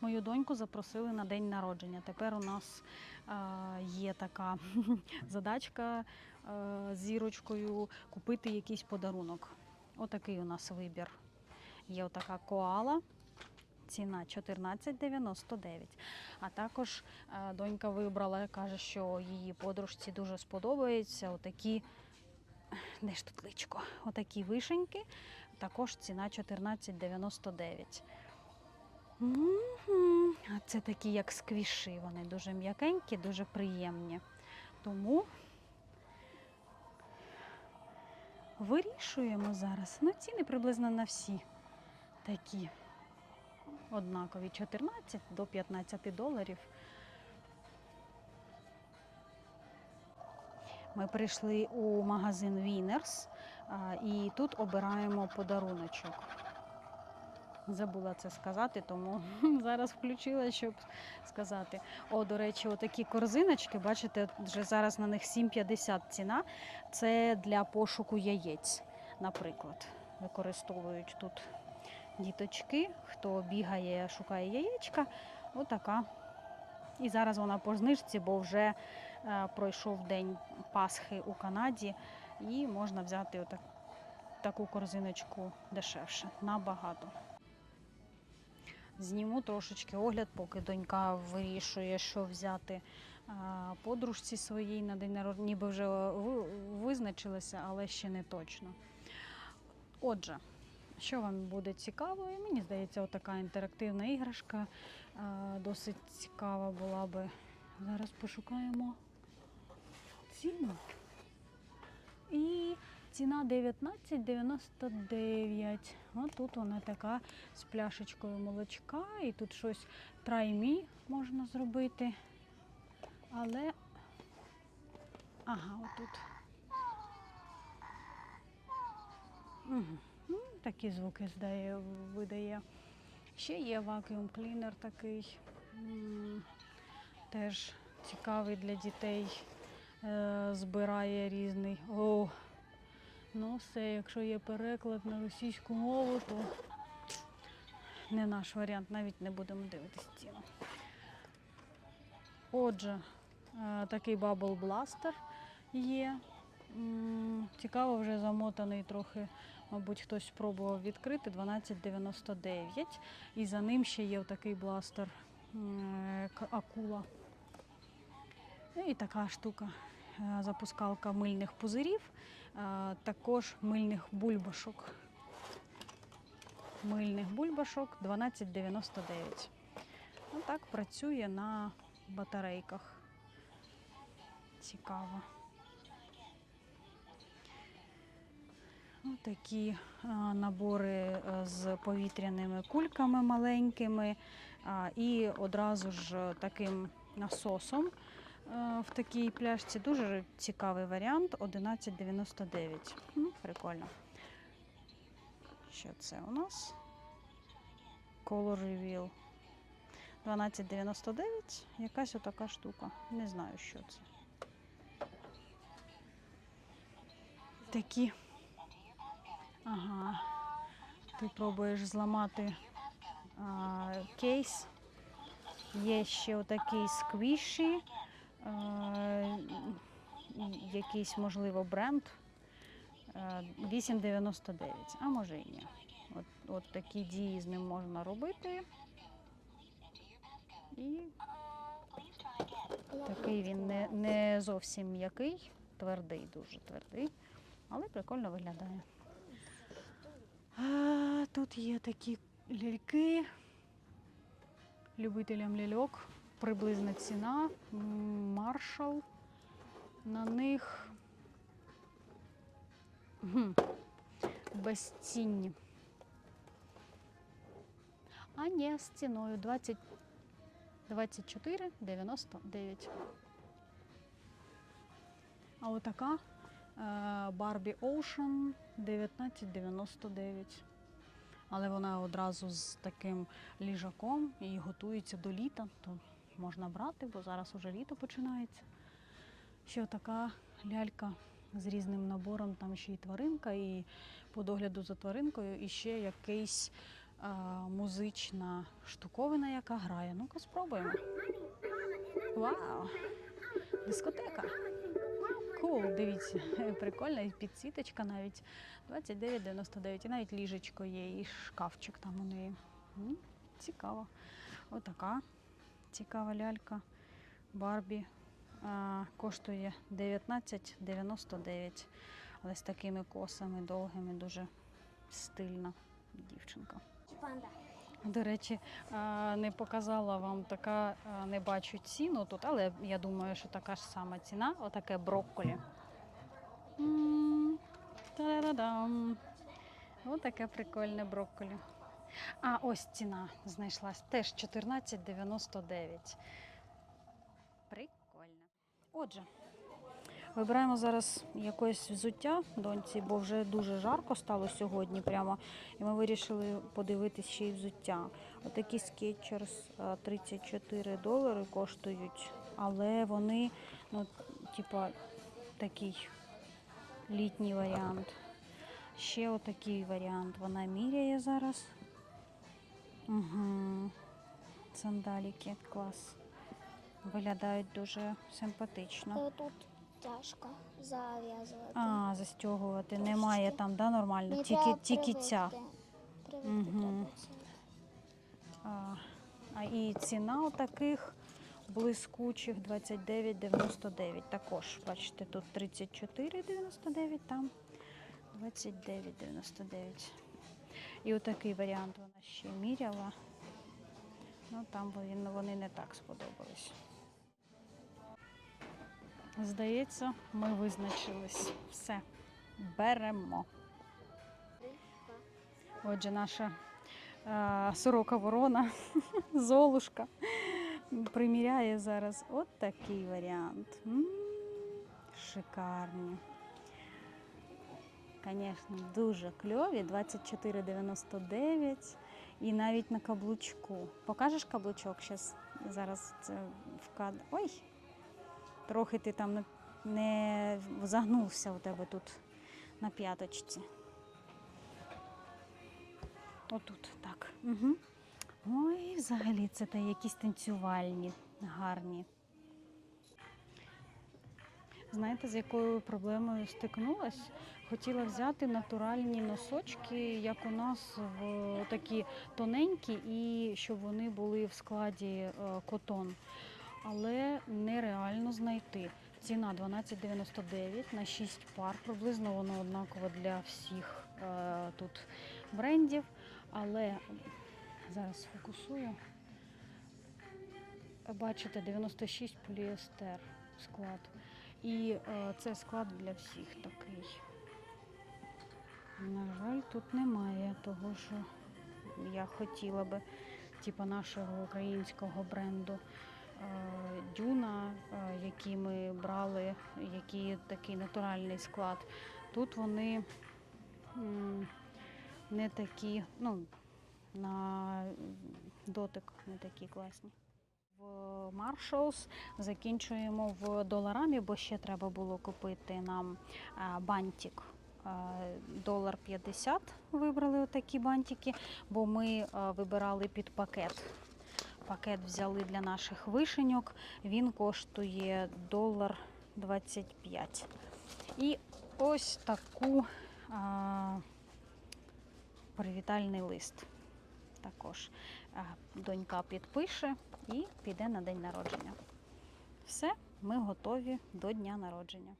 Мою доньку запросили на день народження. Тепер у нас е, є така задачка е, з зірочкою купити якийсь подарунок. Отакий у нас вибір. Є отака коала. Ціна 14,99. А також е, донька вибрала, каже, що її подружці дуже сподобаються отакі. Де ж тут личко? Отакі вишеньки. Також ціна 14,99. А це такі, як сквіші. Вони дуже м'якенькі, дуже приємні. Тому вирішуємо зараз. Ну, ціни приблизно на всі такі однакові 14 до 15 доларів. Ми прийшли у магазин Winners і тут обираємо подаруночок. Забула це сказати, тому зараз включила, щоб сказати. О, до речі, отакі корзиночки, бачите, вже зараз на них 7,50 ціна. Це для пошуку яєць, наприклад. Використовують тут діточки, хто бігає, шукає яєчка. Отака. І зараз вона по знижці, бо вже е, пройшов день Пасхи у Канаді, і можна взяти отак, таку корзиночку дешевше, набагато. Зніму трошечки огляд, поки донька вирішує, що взяти подружці своїй на день народження. Ніби вже визначилася, але ще не точно. Отже, що вам буде цікаво, і мені здається, отака інтерактивна іграшка досить цікава була би. Зараз пошукаємо ціну. І ціна 19,99. Ось тут вона така з пляшечкою молочка, і тут щось траймі можна зробити. Але. Ага, отут. Ну, такі звуки здає, видає. Ще є вакуум клінер такий. Теж цікавий для дітей. Е, Збирає різний. О, ну все, якщо є переклад на російську мову, то не наш варіант, навіть не будемо дивитися ціну. Отже, е, такий Bubble Blaster є. Цікаво, вже замотаний трохи, мабуть, хтось спробував відкрити 12,99. І за ним ще є такий бластер акула. Ну І така штука. е, Запускалка мильних пузирів, також мильних бульбашок. Мильних бульбашок 12,99. Ну, так працює на батарейках. Цікаво. Ось такі набори е, з повітряними кульками маленькими і одразу ж таким насосом е, в такій пляшці. Дуже цікавий варіант 11,99. Ну, прикольно. Що це у нас? Color Reveal. 12,99. Якась отака штука. Не знаю, що це. Такі. Ага. Ти пробуєш зламати а, кейс. Є ще отакий сквіші, якийсь, можливо, бренд. Е, 8,99, а може і ні. От, от такі дії з ним можна робити. І такий він не, не зовсім м'який, твердий, дуже твердий, але прикольно виглядає. Тут є такі ляльки. Любителям ляльок. Приблизна ціна. Маршал. На них безцінні. А ні, з ціною 20 24,99. А отака е, Barbie Ocean 19,99. Але вона одразу з таким ліжаком і готується до літа, то можна брати, бо зараз уже літо починається. Ще така лялька з різним набором, там ще і тваринка, і по догляду за тваринкою, і ще якийсь а, музична штуковина, яка грає. Ну-ка, спробуємо. Вау! Дискотека. Кул, дивіться, прикольна, і підсвіточка навіть 29,99. І навіть ліжечко є, і шкафчик там у неї. Цікаво. Отака цікава лялька. Барбі а, коштує 19,99. Але з такими косами довгими, дуже стильна дівчинка. Панда. До речі, не показала вам така, не бачу ціну тут, але я думаю, що така ж сама ціна. Отаке брокколі. Та-да-дам. Отаке прикольне брокколі. А ось ціна знайшлась. Теж 14,99. Прикольно. Отже, вибираємо зараз якесь взуття доньці, бо вже дуже жарко стало сьогодні прямо. І ми вирішили подивитися ще й взуття. Отакі е, 34 долари коштують, але вони, ну, типа, такий літній варіант. Ще отакий варіант. Вона міряє зараз. Угу. Сандаліки, клас. Виглядають дуже симпатично. Тут тяжко зав'язувати. А, застягувати. Немає там, да, нормально. Мені Тільки, тільки ця. Мгм. треба. А, а і ціна у таких блискучих 29,99. Також, бачите, тут 34,99, там 29,99. І отакий варіант вона ще міряла. Ну там вони, не так сподобались. Здається, ми визначились. Все, беремо. Отже, наша е, сорока ворона, золушка, приміряє зараз от такий варіант. М, Шикарні. Звісно, дуже кльові, 24,99 і навіть на каблучку. Покажеш каблучок зараз? Зараз це в кадр. Ой! Трохи ти там не, загнувся у тебе тут на п'яточці. Отут, так. Угу. Ой, взагалі це якісь танцювальні, гарні. Знаєте, з якою проблемою стикнулась? Хотіла взяти натуральні носочки, як у нас в такі тоненькі, і щоб вони були в складі е, котон. Але нереально знайти. Ціна 12,99 на 6 пар. Приблизно воно однаково для всіх е, тут брендів. Але зараз фокусую. Бачите, 96 поліестер склад. І е, це склад для всіх такий. На жаль, тут немає того, що я хотіла би, типу нашого українського бренду. Е, Дюна, е, які ми брали, який такий натуральний склад. Тут вони не такі, ну, на дотик не такі класні. В Marshalls закінчуємо в доларамі, бо ще треба було купити нам бантик. А, Долар 50 вибрали отакі бантики, бо ми вибирали під пакет. Пакет взяли для наших вишеньок. Він коштує долар 25. І ось таку а, привітальний лист. Також донька підпише і піде на день народження. Все, ми готові до дня народження.